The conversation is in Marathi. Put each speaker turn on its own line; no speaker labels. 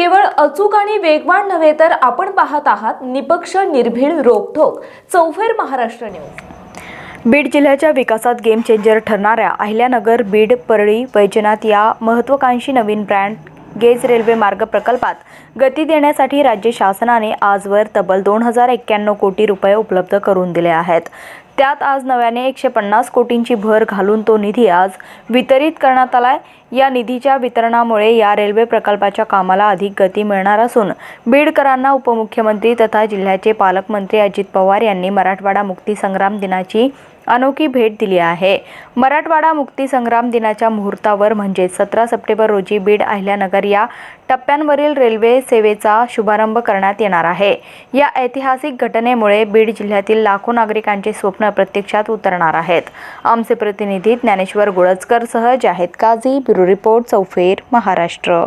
केवळ अचूक आणि वेगवान नव्हे तर आपण पाहत आहात निपक्ष निर्भीड रोखोक चौफेर महाराष्ट्र न्यूज.
बीड जिल्ह्याच्या विकासात गेम चेंजर ठरणाऱ्या अहिल्यानगर बीड परळी वैजनाथ या महत्त्वाकांक्षी नवीन ब्रँड गेज रेल्वे मार्ग प्रकल्पात गती देण्यासाठी राज्य शासनाने आजवर तब्बल दोन हजार एक्क्याण्णव कोटी रुपये उपलब्ध करून दिले आहेत. त्यात आज नव्याने एकशे पन्नास कोटींची भर घालून तो निधी आज वितरित करण्यात आलाय. या निधीच्या वितरणामुळे या रेल्वे प्रकल्पाच्या कामाला अधिक गती मिळणार असून बीडकरांना उपमुख्यमंत्री तथा जिल्ह्याचे पालकमंत्री अजित पवार यांनी मराठवाडा मुक्ती संग्राम दिनाची अनोखी भेट दिली आहे. मराठवाडा मुक्ती संग्राम दिनाच्या मुहूर्तावर म्हणजेच सतरा सप्टेंबर रोजी बीड अहिल्यानगर या टप्प्यांवरील रेल्वे सेवेचा शुभारंभ करण्यात येणार आहे. या ऐतिहासिक घटनेमुळे बीड जिल्ह्यातील लाखो नागरिकांचे स्वप्न प्रत्यक्षात उतरणार आहेत. आमचे प्रतिनिधी ज्ञानेश्वर गुळजकर जाहेद काझी ब्युरो रिपोर्ट चौफेर महाराष्ट्र.